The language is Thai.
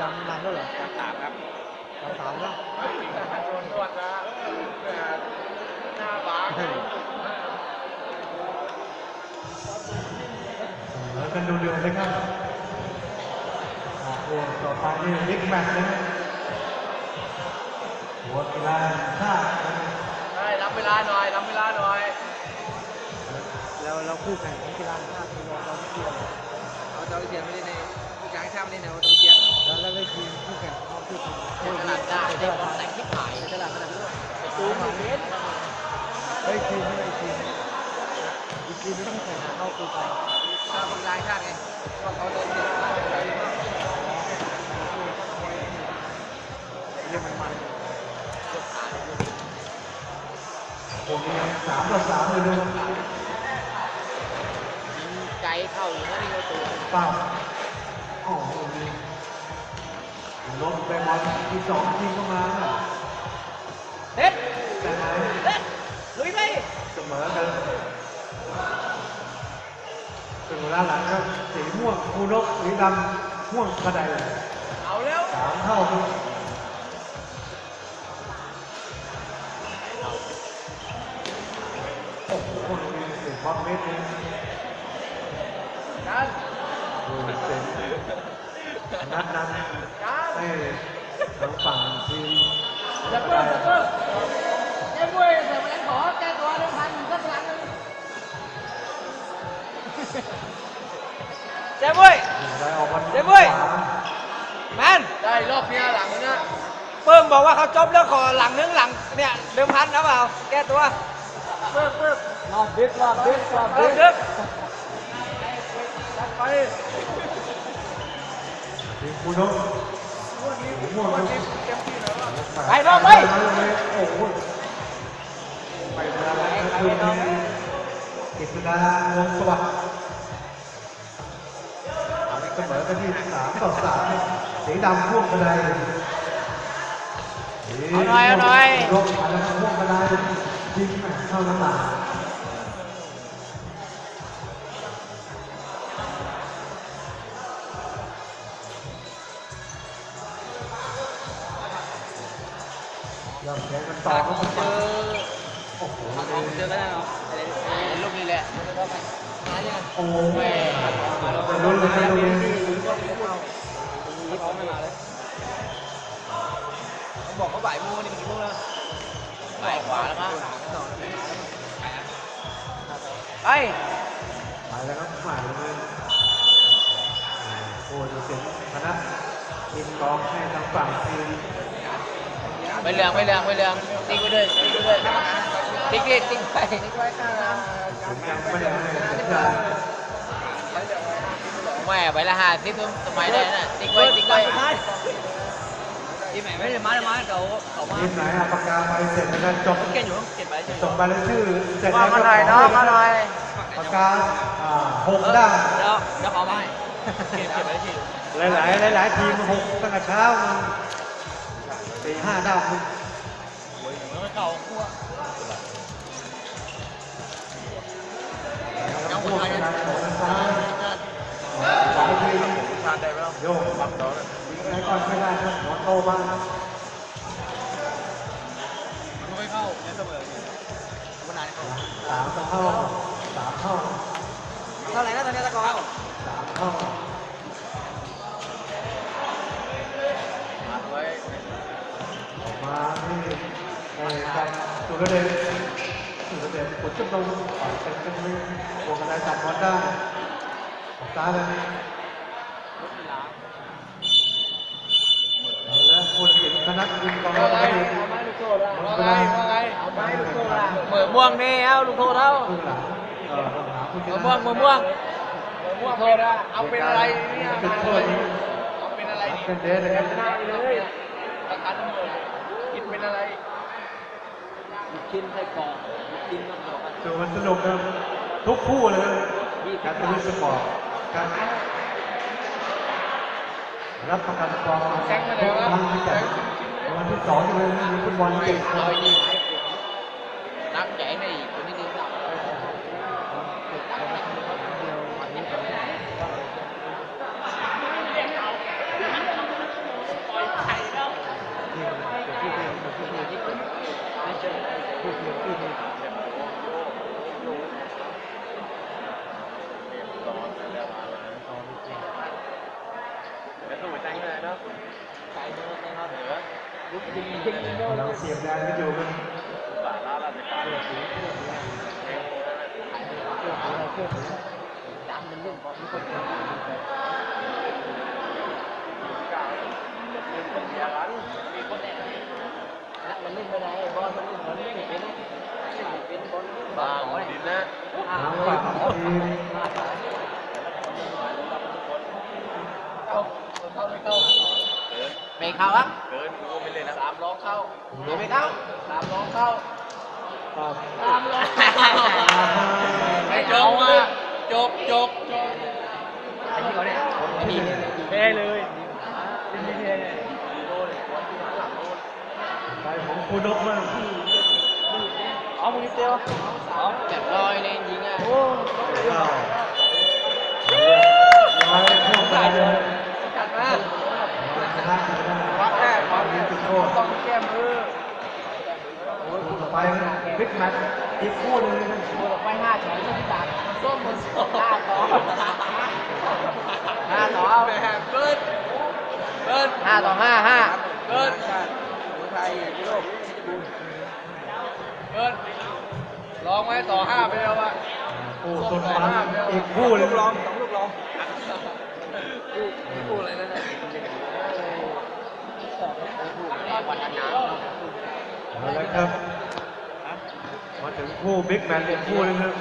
ดำนานแล้วเหรอสามครับสามสามแล้วนวดนะหน้าบางแล้วกันดูเดือดเลยครับออกตัวต่อไปนี่บิ๊กแมตช์นะฮะหัวกีฬาแห่งชาตินะฮะได้รับเวลาหน่อยรับเวลาหน่อยแล้วแล้วคู่แข่งของกีฬาชาติคือเราเราไม่เกี่ยวเอาเจ้าเทียนไม่ได้ในผู้การข้ามไม่ได้ในเอาเจ้าเทียน แล้วแล้วได้ทีมคู่แข่งเขาคือทีมตลาดได้ได้บอลแต่งที่ขายตลาดขนาดนี้ไปตูนเมตรเฮ้ยทีมนี่ไอ้ทีมอีกทีมไม่ต้องแข่งเข้าคือกันถ้าผู้การข้ามไงก็เขาเดินเทียนเรื่องมันมันโอ้โหสามต่อสามเลยดูใจเข้าอยู่นะนี่ก็ตัวเป้า ลบไปบอลที่สองยิงเข้ามาเด็ดแต่ไหนเด็ดลุยไปเสมอกันเป็นเวลาหลังครับสีม่วงคูนกสีดำม่วงกระไดเอาแล้วสามเท่าครับโอ้โหมีเสียงบอลเมตรเลยกันดูเสียง นัดนั้นกันให้ทางฝั่งทีมอย่าเพิ่มอย่าเพิ่มแก้มวยเดี๋ยวมาเล่นขอแก้ตัวหนึ่งพันสักหลังหนึงแก้มวยได้ออกมาเดี๋ยวเว้ยแมนได้รอบเนี้ยหลังนี้นะเพิ่มบอกว่าเขาจบแล้วขอหลังนึงหลังเนี่ยเดิมพันนะเปล่าแก้ตัวเพิ่มเพิ่มรอบดึกรอบดึกรอบเพิ่ดึมกดึกไป ทีมคูนกสีม่วงวันนี้รับเต็มที่แล้วไปรอบไปโอ้โหไปเวลาแล้วก็คือกิษดาวงสวัสดิ์อันนี้เสมอกันที่สามต่อสามสีดำพ่วงกระไดเอาหน่อยเอาหน่อยลงมาแล้วพ่วงกระไดยิงเข้าน้ำหนั ยอมแพ้กันต่อครับเจอโอ้โหเจอกันแล้วลูกนี้แหละหายังโอ้โหแม่ลุ้นเลยนะลุ้นเลยเขาไม่มาเลยเขาบอกเขาบ่ายโมงนี่มันกี่โมงแล้วบ่ายกว่าแล้วมั้งไปไปแล้วครับหมายเลยโอ้ยเสียงคณะทีมกองให้ทางฝั่งทีม ไม่เรื่องไม่เรื่องไม่เรื่องติ๊กไปด้วยติ๊กไปด้วยติ๊กดิติ๊กไปติ๊กไว้ข้างน้ผมยังไม่ได้ให้สัญญาณำแม่ไปละห้าสิบสมัยได้น่ะติ๊กไว้ติ๊กไว้ที่ไหนไม่ได้มาได้มาเขาเขามาทีมไหนอาปากกาไปเสร็จแล้วก็จบเก่งอยู่เก็บไปเฉยส่งไปแล้วชื่อเสร็จว่าแล้วมาหน่อยเนาะมาหน่อยปากกาหกด้านเดี๋ยวเดี๋ยวขอมาให้เก็บเก็บไปเฉยหลายหลายทีมหกตั้งแต่เช้า สี่ห้าดานไม่เข้าคั่วคนไทยนะของทางซ้ายสายทีมทานได้ไหมล่ะโยกปักต่อไอ้ก่อนไม่ได้ครับหัวโตมากมันไม่เข้าไม่เสมอวันไหนเข้าสามเท่าสามเท่าเท่าไหร่นะตอนนี้ตะกอนสามเท่า ไอ้กับสุรเดชสุรเดชผลจำนงเป็นเป็นมือวงกระไดจับบอลได้ตาเลยแล้วคนเห็นคณะยิงกองว่าไปไงเอาไม้ลูกโทษละว่าไงว่าไงเอาไม้ลูกโทษละเหมือม่วงนี่เอาลูกโทษเท่าเหมือม่วงเหมือม่วงเหมือม่วงโทษละเอาเป็นอะไรเนี่ยจุดโทษเอาเป็นอะไรนี่เป็นเดชนะครับชนะไปเลยประกันทั้งหมดกินเป็นอะไร กินไส้กรอกกินน้ำดอกดูมันสนุกนะทุกคู่เลยการทวิสปอร์ตการรับประกันความทุกครั้งที่จัดวันที่สองจะเป็นมีฟุตบอลเก่งเอา เราเสียบแดนกันอยู่กันบางดินนะทางฝั่งทีม เข้าครับเกินกูไม่เล่นนะสามร้องเข้าไม่เข้าสามร้องเข้าครับสามร้องไม่จบมาจบจบไอ้ที่เขาเนี่ยไม่มีแพ้เลยไม่แพ้ไปของคุณนกมากเอามึงนิดเดียวเอาแบบลอยเลยยิงอะเข้าร้อยพวกกันเลย กัดมา ชนะไม่ได้ วัดแรกวัด ยิงจุดโทษ ต้องแก้มือ ต่อ ไปบิ๊กแมตช์อีกคู่หนึงนะตัวไปห้าแฉนที่ตัดส้มบนสองห้าต่อห้าต่อแม่เกินเกินห้าต่อห้าห้าเกินชาติหัวไทยยุโรปเกินลองไว้ต่อห้าไปแล้ววะคู่สุดมันอีกคู่หนึงลองสองลูกลองกูกูอะไรนั่นน่ะวันนั้นนะเอาละครับ มาถึงคู่บิ๊กแมนเป็นคู่นึงครับ